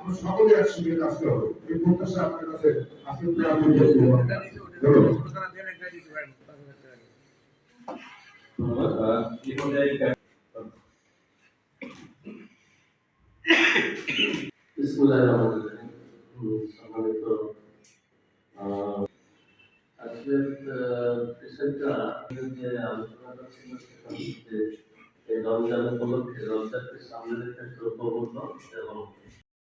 আমরা সকলে একসঙ্গে কাজ করব। এই প্রত্যাশা আপনার কাছে। হুম, সম্মানিত আজকের বিষয়টা উপলক্ষে রমজানকে সামনে রেখে দ্রব্যমূল্য এবং